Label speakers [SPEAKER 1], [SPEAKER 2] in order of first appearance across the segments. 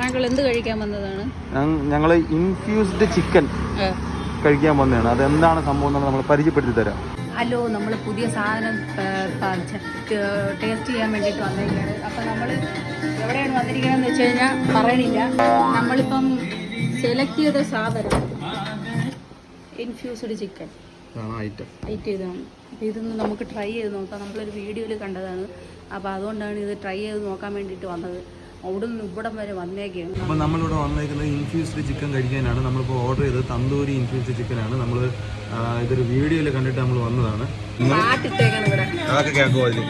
[SPEAKER 1] താങ്കൾ എന്ത് കഴിക്കാൻ വന്നതാണ്?
[SPEAKER 2] ഞങ്ങൾ ഇൻഫ്യൂസ്ഡ് ചിക്കൻ കഴിക്കാൻ വന്നതാണ്. അതെന്താണ് സംഭവം എന്ന് നമ്മൾ പരിചയപ്പെടുത്തി തരാം.
[SPEAKER 1] ഹലോ നമ്മൾ പുതിയ സാധനം ടേസ്റ്റ് ചെയ്യാൻ വേണ്ടിയിട്ട് വന്നിരിക്കുകയാണ് അപ്പം നമ്മൾ എവിടെയാണ് വന്നിരിക്കണമെന്ന് വെച്ച് കഴിഞ്ഞാൽ പറയണില്ല. നമ്മളിപ്പം സെലക്ട് ചെയ്ത സാധനം ഇൻഫ്യൂസ്ഡ് ചിക്കൻ
[SPEAKER 2] ഐറ്റം
[SPEAKER 1] ഐറ്റ് ചെയ്തതാണ് അപ്പോൾ ഇതൊന്ന് നമുക്ക് ട്രൈ ചെയ്ത് നോക്കാം. നമ്മളൊരു വീഡിയോയിൽ കണ്ടതാണ്. അപ്പോൾ അതുകൊണ്ടാണ് ഇത് ട്രൈ ചെയ്ത് നോക്കാൻ വേണ്ടിയിട്ട് വന്നത്. അവിടെ നിന്ന് ഇവിടം വരെ വന്നേക്കാണ്.
[SPEAKER 2] അപ്പോൾ നമ്മളിവിടെ വന്നേക്കുന്നത് ഇൻഫ്യൂസ്ഡ് ചിക്കൻ കഴിക്കാനാണ്. നമ്മളിപ്പോൾ ഓർഡർ ചെയ്തത് തന്തൂരി ഇൻഫ്യൂസ്ഡ് ചിക്കൻ ആണ്. നമ്മൾ ഇതൊരു വീഡിയോയിൽ കണ്ടിട്ട് നമ്മൾ വന്നതാണ്.
[SPEAKER 1] പാട്ടിട്ടേക്കാണ് ഇവിടെ.
[SPEAKER 2] അതൊക്കെ കേൾക്കുമോ അതിൽ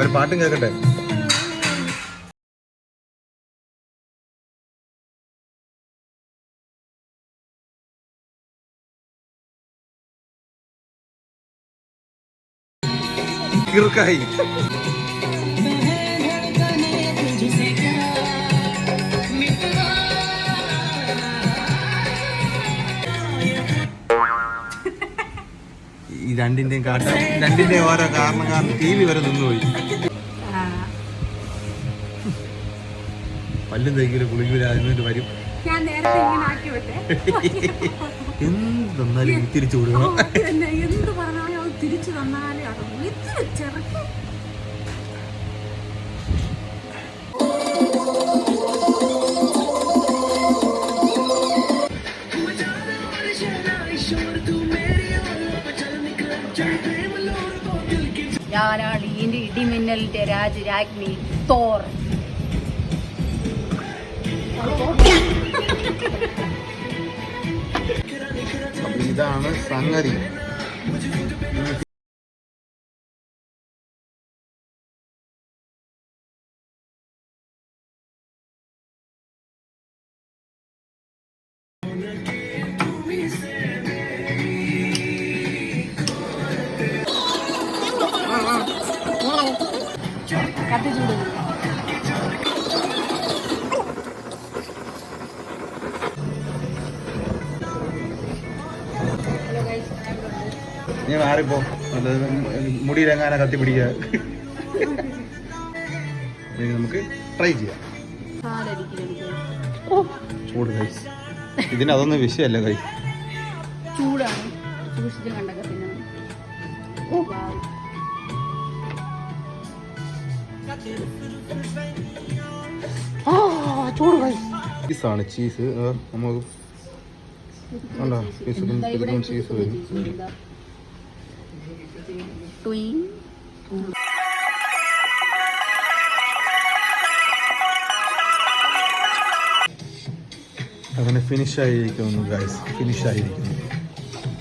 [SPEAKER 2] ഒരു പാട്ടും കേൾക്കട്ടെ? കിറുക്കായി. രണ്ടിന്റെയും കാരണം രണ്ടിന്റെയും ഓരോ കാരണം കാരണം ടി വി വരെ നിന്നുപോയി. പല്ലും തേക്കിൽ കുളിക്കൂല വരും. എന്ത് തന്നാലും തിരിച്ചു കൊടുക്കണം
[SPEAKER 1] എന്ത് പറഞ്ഞാലും തിരിച്ചു തന്നാലേ അത് ഞാനാണ് ഇടിമിന്നലിന്റെ രാജ രാജ്ഞി തോർ
[SPEAKER 2] ഇതാണ് സംഗതി. നീ മാറിപ്പോ. നല്ലത് മുടിയിലെങ്ങാനെ കത്തി പിടിക്കുക. നമുക്ക് ട്രൈ ചെയ്യാം. ചൂട് കൈസ് ഇതിന് അതൊന്നും വിഷയല്ല കൈ
[SPEAKER 1] ചൂടാണ്. സൂക്ഷിച്ച് കണ്ടൊക്കെ
[SPEAKER 2] ചീസാണ് ചീസ് നമുക്ക് ഉണ്ടോ പീസും ഇതും ചീസ് വരും. അങ്ങനെ ഫിനിഷ് ആയിരിക്കുന്നു ഗൈസ് ഫിനിഷ് ആയിരിക്കുന്നു.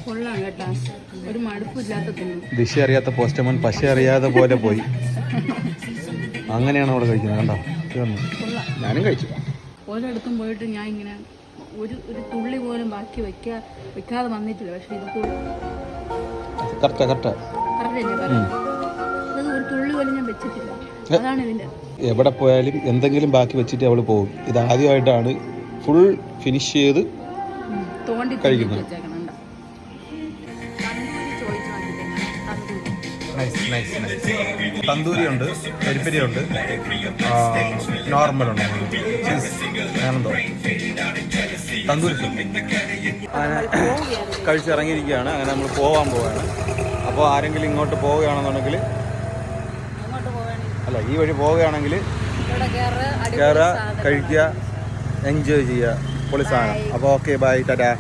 [SPEAKER 1] കൊള്ളാം കേട്ടാ. ഒരു മടുപ്പില്ലാത്ത തിന്നു.
[SPEAKER 2] ദിശ അറിയാത്ത പോസ്റ്റമൻ പശ അറിയാതെ പോലെ പോയി. അങ്ങനെയാണ് അവിടെ കഴിക്കുന്നത് കണ്ടോ? ഞാനും കഴിച്ചു.
[SPEAKER 1] ഒരിടത്തും പോയിട്ട് ഞാൻ ഇങ്ങനെ ഒരു ഒരു തുള്ളി പോലും ബാക്കി വെക്കാ വെക്കാതെ വന്നിട്ടില്ല. പക്ഷെ ഇത്
[SPEAKER 2] കറക്റ്റ് കറക്റ്റാ.
[SPEAKER 1] ഒരു തുള്ളി പോലും ഞാൻ വെച്ചിട്ടില്ല. അതാണ് ഇതിന്റെ
[SPEAKER 2] എവിടെ പോയാലും എന്തെങ്കിലും ബാക്കി വെച്ചിട്ട് അവൾ പോകും. ഇത് ആദ്യമായിട്ടാണ് ഫുൾ ഫിനിഷ് ചെയ്ത്
[SPEAKER 1] ഉം, വാങ്ങിച്ചിട്ട് നൈസ്
[SPEAKER 2] തന്തൂരി ഉണ്ട് പെരിപ്പരി ഉണ്ട് നോർമൽ ഉണ്ട് ചീസ് തന്തൂരി അങ്ങനെ കഴിച്ചിറങ്ങിയിരിക്കുകയാണ്. അങ്ങനെ നമ്മൾ പോവാൻ പോവുകയാണ് അപ്പോൾ ആരെങ്കിലും ഇങ്ങോട്ട് പോവുകയാണെന്നുണ്ടെങ്കിൽ അല്ല ഈ വഴി പോവുകയാണെങ്കിൽ കയറുക കഴിക്കുക എൻജോയ് ചെയ്യുക. പൊളി സാധനം. അപ്പോൾ ഓക്കെ ബൈ ടാറ്റാ.